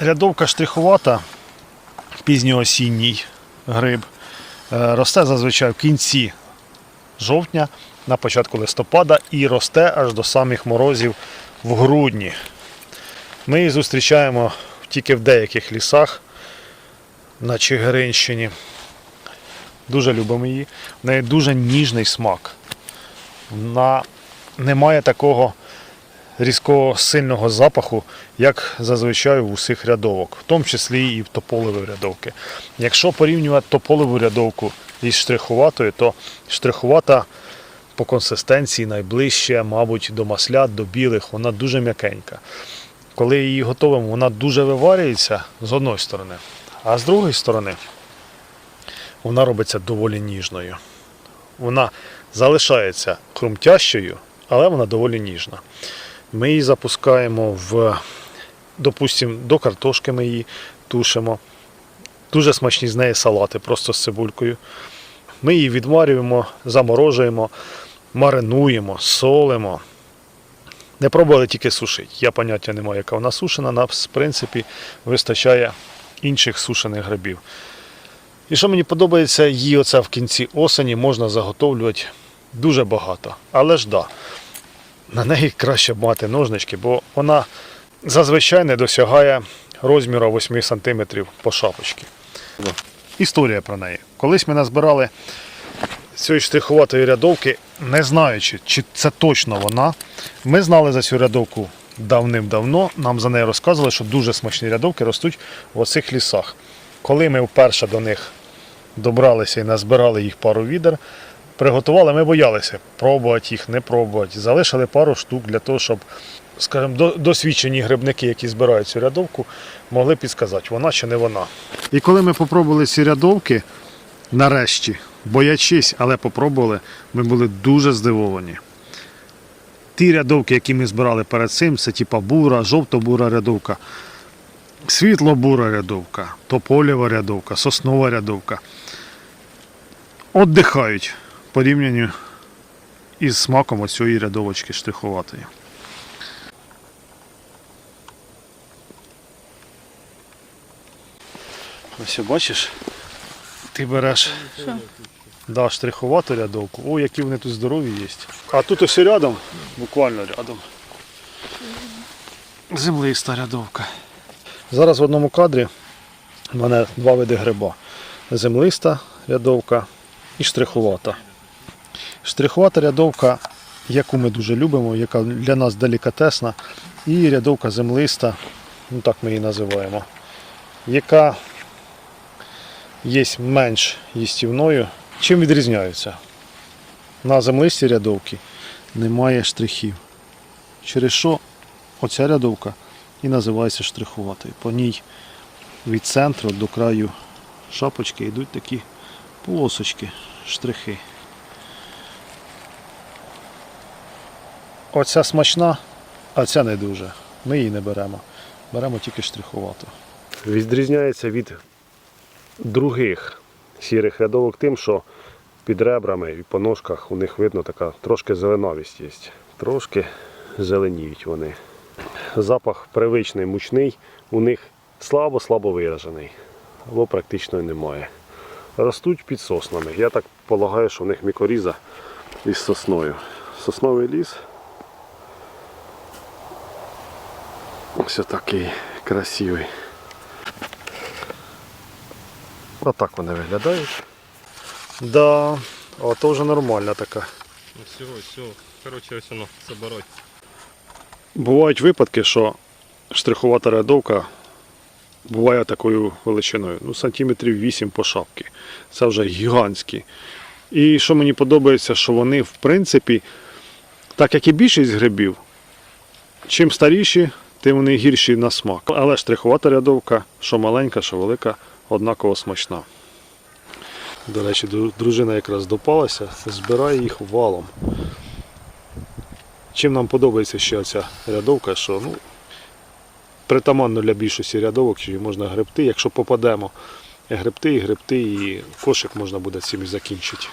Рядовка штрихувата, пізньоосінній гриб. Е, Росте зазвичай в кінці жовтня, на початку листопада і росте аж до самих морозів в грудні. Ми її зустрічаємо тільки в деяких лісах на Чигиринщині. Дуже любимо її. В неї дуже ніжний смак. Вона не має такого різкого сильного запаху, як зазвичай у усіх рядовок, в тому числі і в тополеві рядовки. Якщо порівнювати тополеву рядовку із штрихуватою, то штрихувата по консистенції найближче, мабуть, до маслят, до білих, вона дуже м'якенька. Коли її готовимо, вона дуже виварюється з одної сторони, а з другої сторони вона робиться доволі ніжною. Вона залишається хрумтящою, але вона доволі ніжна. Ми її запускаємо в, допустимо, до картошки ми її тушимо. Дуже смачні з неї салати, просто з цибулькою. Ми її відварюємо, заморожуємо, маринуємо, солимо. Не пробували тільки сушити. Я поняття не маю, яка вона сушена. Нас, в принципі, вистачає інших сушених грибів. І що мені подобається, її оце в кінці осені можна заготовлювати дуже багато. Але ж да, на неї краще мати ножнички, бо вона зазвичай не досягає розміру 8 см по шапочці. Історія про неї. Колись ми назбирали цієї штрихуватої рядовки, не знаючи, чи це точно вона. Ми знали за цю рядовку давним-давно. Нам за неї розказували, що дуже смачні рядовки ростуть в оцих лісах. Коли ми вперше до них добралися і назбирали їх пару відер, приготували, ми боялися пробувати їх, не пробувати. Залишили пару штук для того, щоб, скажімо, досвідчені грибники, які збирають цю рядовку, могли підсказати, вона чи не вона. І коли ми попробували ці рядовки, нарешті, боячись, але попробували, ми були дуже здивовані. Ті рядовки, які ми збирали перед цим, це типа бура, жовто-бура рядовка, світло-бура рядовка, тополєва рядовка, соснова рядовка. Отдихають порівнянню із смаком оцієї рядовочки штрихуватої. Ось бачиш, ти береш да, штрихувату рядовку. О, які вони тут здорові є. А тут ось рядом, буквально рядом. Землиста рядовка. Зараз в одному кадрі в мене два види гриба. Землиста рядовка і штрихувата. Штрихувата рядовка, яку ми дуже любимо, яка для нас делікатесна, і рядовка землиста, ну так ми її називаємо, яка є менш їстівною. Чим відрізняються? На землисті рядовки немає штрихів. Через що оця рядовка і називається штрихуватою. По ній від центру до краю шапочки йдуть такі полосочки, штрихи. Оця смачна, а ця не дуже. Ми її не беремо. Беремо тільки штрихувату. Відрізняється від других сірих рядовок тим, що під ребрами і по ножках у них видно така трошки зеленовість є. Трошки зеленіють вони. Запах привичний, мучний, у них слабо-слабо виражений, або практично немає. Ростуть під соснами. Я так полагаю, що в них мікоріза із сосною. Сосновий ліс. Ось такий красивий. Отак вони виглядають. Да, а то вже нормальна така. Ну все, все. Короче, ось воно, забороть. Бувають випадки, що штрихувата рядовка буває такою величиною. Ну, сантиметрів 8 по шапці. Це вже гігантські. І що мені подобається, що вони, в принципі, так як і більшість грибів, чим старіші, тим вони гірші на смак. Але штрихувата рядовка, що маленька, що велика, однаково смачна. До речі, дружина якраз допалася, збирає їх валом. Чим нам подобається ще ця рядовка, що ну, притаманно для більшості рядовок, що можна гребти, якщо попадемо. Гребти і гребти, і кошик можна буде цим і закінчити.